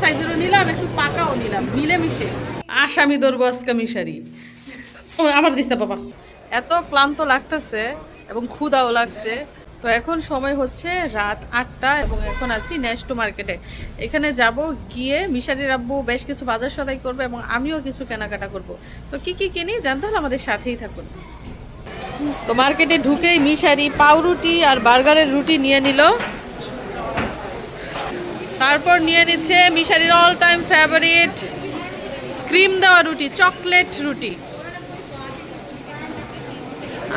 সাইজেরও নিলাম, একটু পাকাও নিলাম, মিলেমিশে। আসামি ধরবো আজকে মিশারি। ও, আবার দিস বাবা। এত ক্লান্ত লাগতেছে এবং ক্ষুদাও লাগছে। তো এখন সময় হচ্ছে রাত আটটা এবং এখন আছি নেক্সট মার্কেটে। এখানে যাব গিয়ে মিশারির আব্বু বেশ কিছু বাজার সদাই করবে এবং আমিও কিছু কেনাকাটা করব। তো কি কি কিনি জানতে হলে আমাদের সাথেই থাকুন। তো মার্কেটে ঢুকেই মিশারি পাউরুটি আর বার্গারের রুটি নিয়ে নিল। তারপর নিয়ে নিচ্ছে মিশারির অল টাইম ফেভারিট ক্রিম দেওয়া রুটি চকলেট রুটি।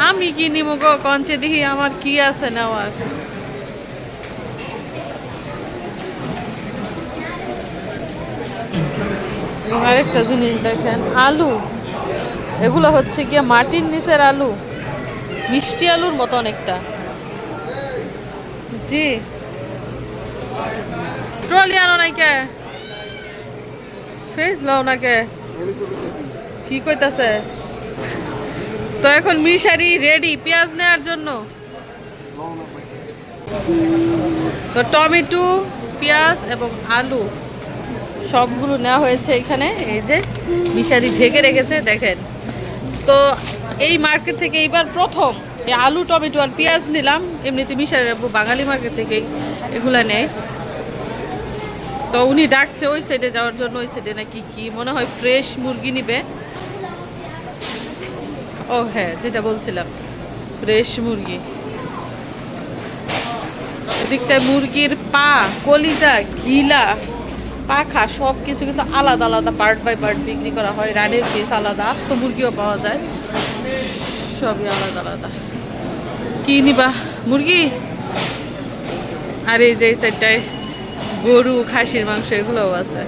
আমি কি নিব গো, কঞ্চে দেখি আমার কি আছে নেওয়ার আরেকটা জিনিস দেখেন, আলু। এগুলো হচ্ছে গিয়ে মাটির নিচের আলু। মিষ্টি আলুর মতো অনেকটা। জি। ট্রলি আনো নাই কে ফেস লও না কে কইতাছে? তো এখন মিশারি রেডি পেঁয়াজ নেওয়ার জন্য। তো টমেটো, পেঁয়াজ এবং আলু সবগুলো নেওয়া হয়েছে এখানে। এই যে মিশারি ঢেকে রেখেছে, দেখেন। তো এই মার্কেট থেকে এইবার প্রথম আলু, টমেটো আর পেঁয়াজ নিলাম। এমনিতে মিশারি বাঙালি মার্কেট থেকে এগুলা নেয় তো উনি ডাকছে ওই সাইডে যাওয়ার জন্য, ওই সাইডে নাকি কি, মনে হয় ফ্রেশ মুরগি নিবে। ও হ্যাঁ যেটা বলছিলাম ফ্রেশ মুরগি। এদিকটায় মুরগির পা, কলিজা ঘিলা পাখা সব কিছু কিন্তু আলাদা আলাদা পার্ট বাই পার্ট বিক্রি করা হয়। রানের পিস আলাদা, আস্ত মুরগিও পাওয়া যায়। সবই আলাদা আলাদা। কি নিবা? মুরগি? আর এই যে এই সাইডটায় গরু, খাসির মাংস এগুলোও আছে।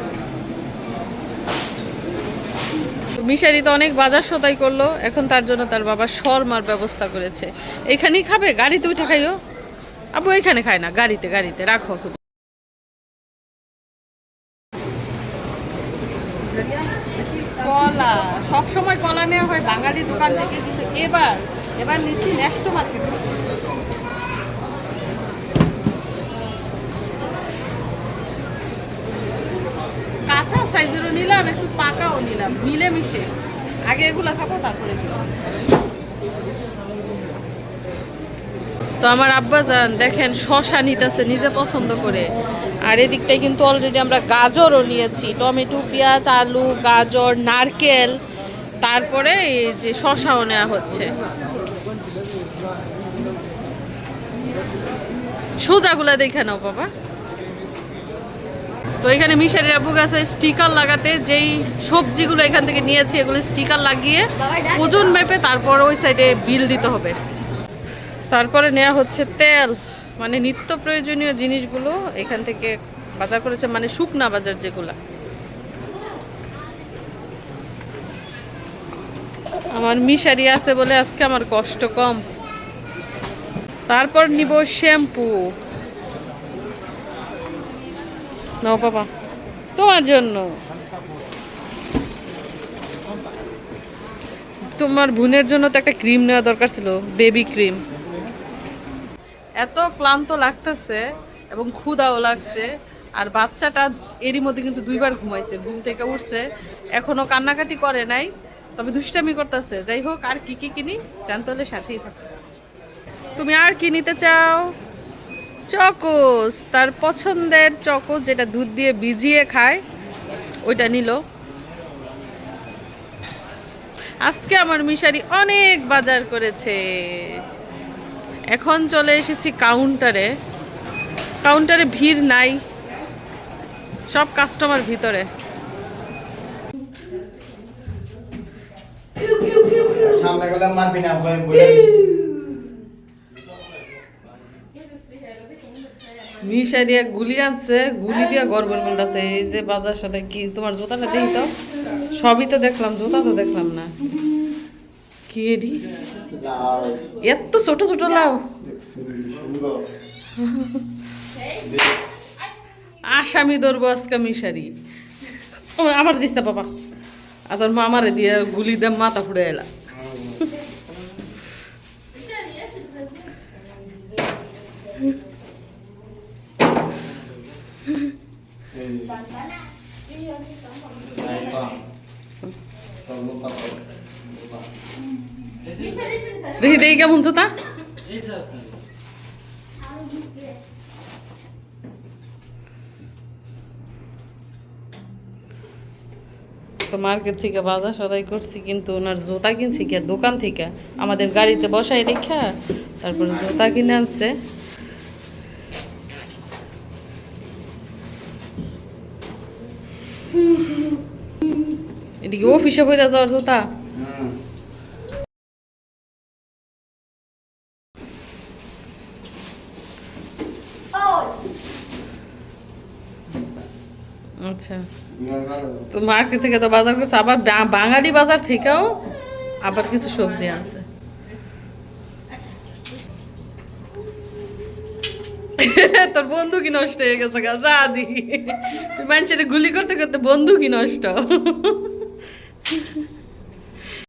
মিশারি তো অনেক বাজার সদাই করল, এখন তার জন্য তার বাবা শর্মার ব্যবস্থা করেছে। এখানেই খাবে? গাড়িতে উঠে খাইও আবু এখানে খায় না, গাড়িতে গাড়িতে, রাখো। কলা সব সময় কলা নেওয়া হয় বাঙালি দোকান থেকে, কিন্তু এবার এবার নিচ্ছি ন্যাস্টো মার্কেট নিলাম একটু পাকাও নিলাম, মিলেমিশে। আগে এগুলো খাব তারপরে তো আমার আব্বা যান, দেখেন, শশা নিতেছে, নিজে পছন্দ করে। আর এদিকটায় কিন্তু অলরেডি আমরা গাজরও নিয়েছি, টমেটো, পেঁয়াজ, আলু, গাজর, নারকেল, তারপরে এই যে শশাও নেওয়া হচ্ছে। সোজাগুলা দেখে নাও, বাবা। তো এখানে মিশারি আব্বু গাছে স্টিকার লাগাতে যেই সবজিগুলো এখান থেকে নিয়েছি, এগুলো স্টিকার লাগিয়ে ওজন মেপে তারপর ওই সাইডে বিল দিতে হবে। তারপরে নেওয়া হচ্ছে তেল। মানে নিত্য প্রয়োজনীয় জিনিসগুলো এখান থেকে বাজার করেছে মানে শুকনা বাজার যেগুলা। আমার মিশারি আছে বলে আজকে আমার কষ্ট কম। তারপর নিব শ্যাম্পু। নাও বাবা। তোমার জন্য। তোমার বোনের জন্য তো একটা ক্রিম নেওয়া দরকার ছিল, বেবি ক্রিম। এত ক্লান্ত লাগতেছে এবং ক্ষুদাও লাগছে, আর বাচ্চাটা এরই মধ্যে কিন্তু দুইবার ঘুমাইছে, ঘুম থেকে উঠছে, এখনও কান্নাকাটি করে নাই, তবে দুষ্টামি করতেছে। যাই হোক, আর কি কি কিনি, জানতে হলে সাথেই থাকো। তুমি আর কি নিতে চাও? চকোস, তার পছন্দের চকোস যেটা দুধ দিয়ে ভিজিয়ে খায়, ওইটা নিল। আজকে আমার মিশারি অনেক বাজার করেছে। এখন চলে এসেছি কাউন্টারে কাউন্টারে ভিড় নাই, সব কাস্টমার ভিতরে। সামনে মারবি না মিশা দিয়া গুলি আনছে গুলি দিয়া গর্বের মিলতেছে এই যে বাজার সাথে কি তোমার জুতাটা দেখি তো? সবই তো দেখলাম জুতা তো দেখলাম না। কি এডি? লাউ এত ছোট ছোট লাউ আসামি ধরবো আজকে মিশারি। ও আমার দিস না বাবা। আর তোর মামারে দিয়ে গুলি দিয়ে মাথা ফুড়ে এলা এই যে দেখি দেখি কেমন জুতা। তো মার্কেট থেকে বাজার সদাই করছি, কিন্তু ওনার জুতা কিনছি কি দোকান থেকে। আমাদের গাড়িতে বসাই রেখা, তারপর জুতা কিনে আনছে। এদিকে অফিসে বইরা যাওয়ার জুতা। আচ্ছা। তো মার্কেট থেকে তো বাজার করছে আবার বাঙালি বাজার থেকেও আবার কিছু সবজি আনছে। তোর বন্ধু কি নষ্ট হয়ে গেছে গা যা দি। মানুষের গুলি করতে করতে বন্ধু কি নষ্ট।